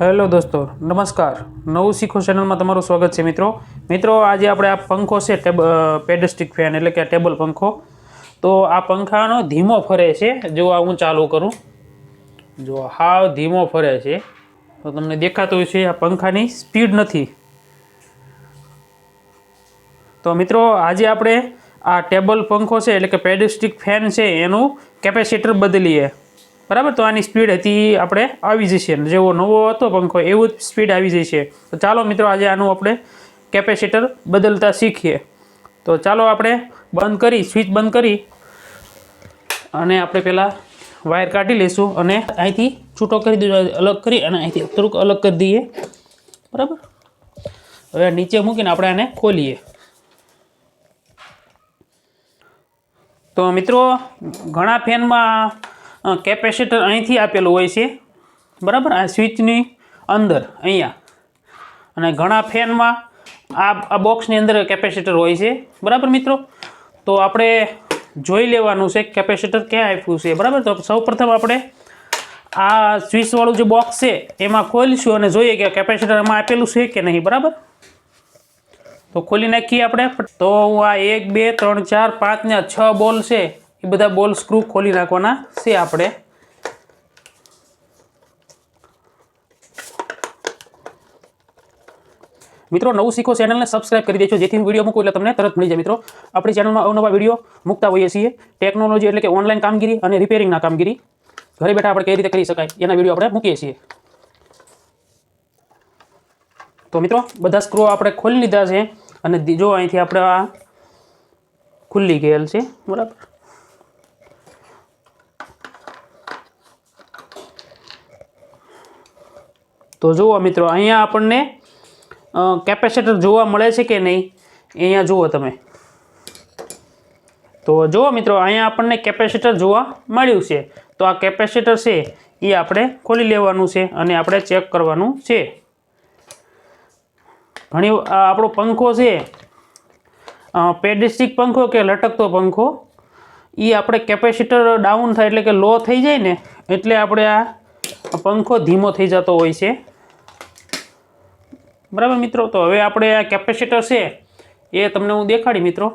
Hello દોસ્તો, નમસ્કાર. નવું શીખો ચેનલમાં તમારું સ્વાગત છે મિત્રો. મિત્રો, આજે આપણે આ પંખો છે, ટેબ પેડસ્ટિક ફેન એટલે કે ટેબલ પંખો. તો આ પંખાનો ધીમો ફરે છે. જો આ હું ચાલુ કરું. જો હાવ ધીમો ફરે છે. તો તમને દેખાતું છે આ પંખાની સ્પીડ નથી. તો મિત્રો, આજે આપણે આ ટેબલ પંખો છે, એટલે કે પેડસ્ટિક ફેન છે, એનું કેપેસિટર બદલીએ. બરાબર? તો આની સ્પીડ હતી આપણે આવી જશે. જેવો નવો હતો પંખો એવું જ સ્પીડ આવી જશે. તો ચાલો મિત્રો, આજે આનું આપણે કેપેસિટર બદલતા શીખીએ. તો ચાલો આપણે બંધ કરી સ્વિચ બંધ કરી અને આપણે પહેલાં વાયર કાઢી લઈશું અને અહીંથી છૂટો કરી દીધો અલગ કરી અને અહીંથી થોડુંક અલગ કરી દઈએ. બરાબર? હવે નીચે મૂકીને આપણે આને ખોલીએ. તો મિત્રો, ઘણા ફેનમાં કેપેસિટર અહીંથી આપેલું હોય છે. બરાબર? આ સ્વિચની અંદર, અહીંયા. અને ઘણા ફેનમાં આ આ બોક્સની અંદર કેપેસિટર હોય છે. બરાબર મિત્રો? તો આપણે જોઈ લેવાનું છે કેપેસિટર ક્યાં આપ્યું છે. બરાબર? તો સૌપ્રથમ આપણે આ સ્વિચવાળું જે બોક્સ છે, એમાં ખોલીશું અને જોઈએ કે કેપેસિટર એમાં આપેલું છે કે નહીં. બરાબર? તો ખોલી નાખીએ આપણે. તો હું આ એક, બે, ત્રણ, ચાર પાંચ ને છ બોલ છે. એ બધા બોલ સ્ક્રૂ ખોલી નાખવાના છે આપણે. મિત્રો, નવું શીખો ચેનલને સબસ્ક્રાઇબ કરી દેજો, જેથી વીડિયો મૂકું એટલે તમને તરત મળી જાય. મિત્રો, આપણી ચેનલમાં અવનવા વીડિયો મૂકતા હોઈએ છીએ. ટેકનોલોજી એટલે કે ઓનલાઈન કામગીરી અને રિપેરિંગના કામગીરી. ઘરે બેઠા આપણે કઈ રીતે કરી શકાય એના વીડિયો આપણે મૂકીએ છીએ. તો મિત્રો, બધા સ્ક્રૂ આપણે ખોલી લીધા છે અને જો અહીંથી આપણે આ ખુલ્લી ગયેલ છે, બરાબર? તો જુઓ મિત્રો, અહીંયા આપણને કેપેસિટર જોવા મળે છે કે નહીં? અહીંયા જુઓ તમે. તો જુઓ મિત્રો, અહીંયા આપણને કેપેસિટર જોવા મળ્યું છે. તો આ કેપેસિટર છે, એ આપણે ખોલી લેવાનું છે અને આપણે ચેક કરવાનું છે. ઘણી આપણો પંખો છે પેડિસ્ટિક પંખો કે લટકતો પંખો એ આપણે કેપેસિટર ડાઉન થાય એટલે કે લો થઈ જાય ને, એટલે આપણે આ પંખો ધીમો થઈ જતો હોય છે. બરાબર મિત્રો? તો હવે આપણે આ કેપેસિટર છે, એ તમને હું દેખાડી મિત્રો.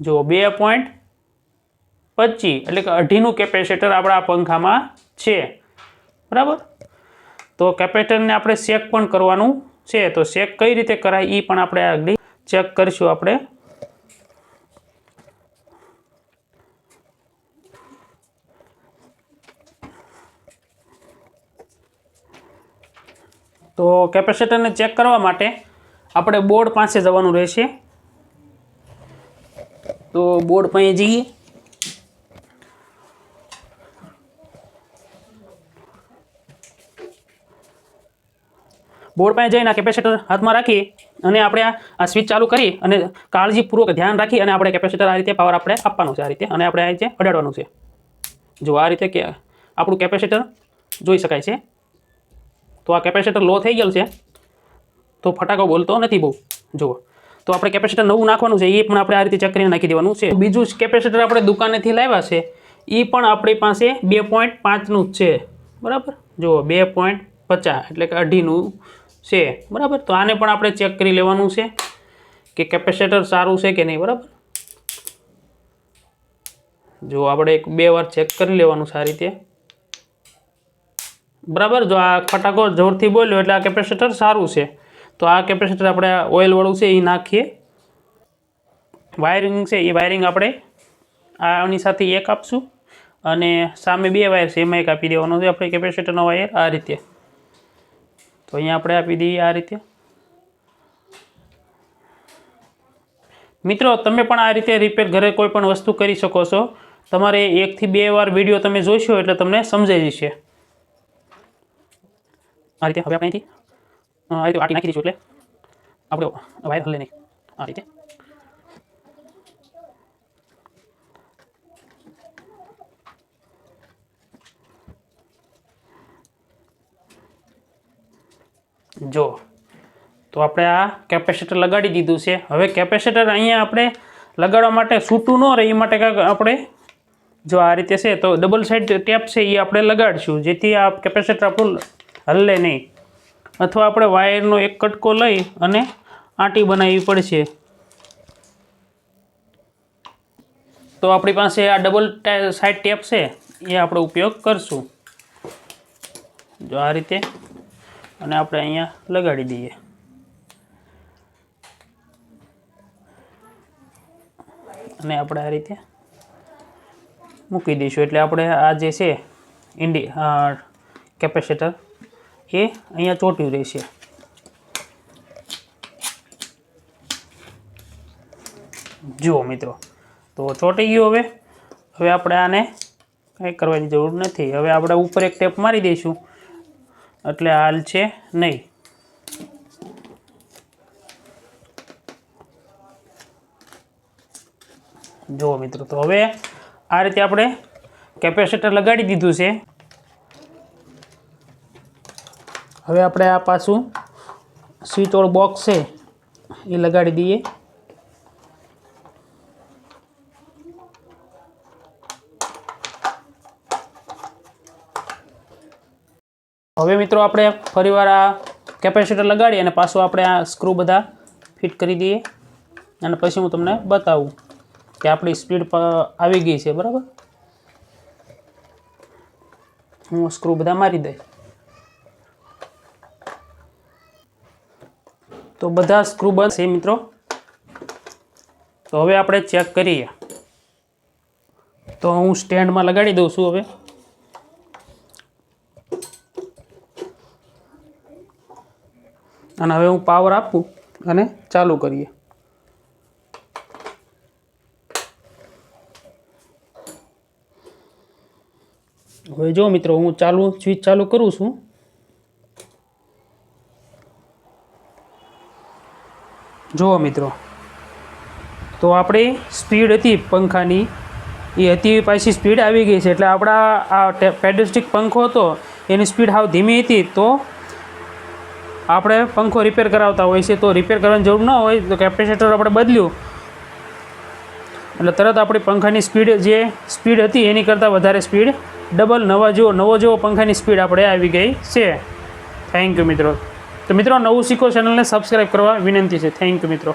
જો બે પોઈન્ટ પચીસ, એટલે કે અઢીનું કેપેસિટર આપણા પંખામાં છે. બરાબર? તો કેપેસિટરને આપણે ચેક પણ કરવાનું છે. તો ચેક કઈ રીતે કરાય એ પણ આપણે આગળ ચેક કરીશું આપણે. તો કેપેસિટરને ચેક કરવા માટે આપણે બોર્ડ પાસે જવાનું રહેશે. તો બોર્ડ પાસે જઈએ. બોર્ડ પાસે જઈને કેપેસિટર હાથમાં રાખી અને આપણે આ આ સ્વિચ ચાલુ કરી અને કાળજીપૂર્વક ધ્યાન રાખી અને આપણે કેપેસિટર આ રીતે પાવર આપણે આપવાનો છે, આ રીતે. અને આપણે આ રીતે અડાડવાનું છે. જો આ રીતે કે આપણું કેપેસિટર જોઈ શકાય છે. તો આ કેપેસિટર લો થઈ ગયેલ છે. તો ફટાકો બોલતો નથી બહુ. જુઓ. તો આપણે કેપેસિટર નવું નાખવાનું છે, એ પણ આપણે આ રીતે ચેક કરીને નાખી દેવાનું છે. બીજું કેપેસિટર આપણે દુકાનેથી લાવ્યા છે એ પણ આપણી પાસે બે પોઈન્ટ પાંચનું જ છે. બરાબર? જુઓ, બે પોઈન્ટ પચાસ એટલે કે અઢીનું છે. બરાબર? તો આને પણ આપણે ચેક કરી લેવાનું છે કે કેપેસિટર સારું છે કે નહીં. બરાબર? જો આપણે એક બે વાર ચેક કરી લેવાનું સારી રીતે. બરાબર? જો આ ફટાકો જોરથી બોલ્યો એટલે આ કેપેસિટર સારું છે. તો આ કેપેસિટર આપણે ઓઇલવાળું છે, એ નાખીએ. વાયરિંગ છે, એ વાયરિંગ આપણે આની સાથે એક આપશું. અને સામે બે વાયર છે, એમાં એક આપી દેવાનો છે આપણે કેપેસિટરનો વાયર આ રીતે. તો અહીંયા આપણે આપી દઈએ આ રીતે. મિત્રો, તમે પણ આ રીતે રિપેર ઘરે કોઈ પણ વસ્તુ કરી શકો છો. તમારે એકથી બે વાર વીડિયો તમે જોઈશો એટલે તમને સમજાઈ જશે. આ રીતે હવે આપણે અહીંથી આ રીતે વાટી નાખી દઈશું એટલે આપણે વાયર હલે નહીં. આ રીતે. જો, તો આપણે આ કેપેસિટર લગાડી દીધું છે. હવે કેપેસિટર અહીંયા આપણે લગાડવા માટે છૂટું ન રહે, એ માટે કાંઈક આપણે જો આ રીતે છે તો ડબલ સાઈડ ટેપ છે એ આપણે લગાડીશું, જેથી આ કેપેસિટર આપણું હલ્લે નહીં. અથવા આપણે વાયરનો એક કટકો લઈ અને આંટી બનાવવી પડશે. તો આપણી પાસે આ ડબલ સાઈડ ટેપ છે. એ આપણે ઉપયોગ કરશું. જો આ રીતે અને આપણે અહીંયા લગાડી દઈએ. અને આપણે આ રીતે મૂકી દઈશું. એટલે આપણે આ જે છે, ઇન્ડી કેપેસિટર એ અહીંયા ચોટ્યું રહેશે. જુઓ મિત્રો, તો ચોંટી ગયું હવે. હવે આપણે આને કંઈ કરવાની જરૂર નથી. હવે આપણે ઉપર એક ટેપ મારી દઈશું. એટલે હાલ છે નહીં. જુઓ મિત્રો, તો હવે આ રીતે આપણે કેપેસિટર લગાડી દીધું છે. હવે આપણે આ પાછું સ્વિચ ઓર બોક્સ છે, એ લગાડી દઈએ. હવે મિત્રો આપણે ફરીવાર આ કેપેસિટર લગાડી અને પાછું આપણે આ સ્ક્રૂ બધા ફિટ કરી દઈએ. અને પછી હું તમને બતાવું કે આપણી સ્પીડ આવી ગઈ છે, બરાબર? હું સ્ક્રૂ બધા મારી દઈશ. તો બધા સ્ક્રૂ બંધ છે મિત્રો. તો હવે આપણે ચેક કરીએ. તો હું સ્ટેન્ડમાં લગાડી દઉં છું હવે. અને હવે હું પાવર આપું અને ચાલુ કરીએ. હવે જો મિત્રો હું ચાલુ સ્વિચ ચાલુ કરું છું. જુઓ મિત્રો. તો આપણી સ્પીડ હતી પંખાની. એ હતી પાછી સ્પીડ આવી ગઈ છે. એટલે આપણા આ પેડેસ્ટિક પંખો હતો, એની સ્પીડ હાવ ધીમી હતી તો આપણે પંખો રિપેર કરાવતા હોય છે. તો રિપેર કરવાની જરૂર ન હોય તો કેપેસિટર આપણે બદલ્યું. એટલે તરત આપણી પંખાની સ્પીડ જે સ્પીડ હતી એની કરતાં વધારે સ્પીડ ડબલ નવા જેવો, નવો જેવો પંખાની સ્પીડ આપણે આવી ગઈ છે. થેન્ક યુ મિત્રો. તો મિત્રો નવું શીખો ચેનલને સબસ્ક્રાઈબ કરવા વિનંતી છે. થેન્ક યુ મિત્રો.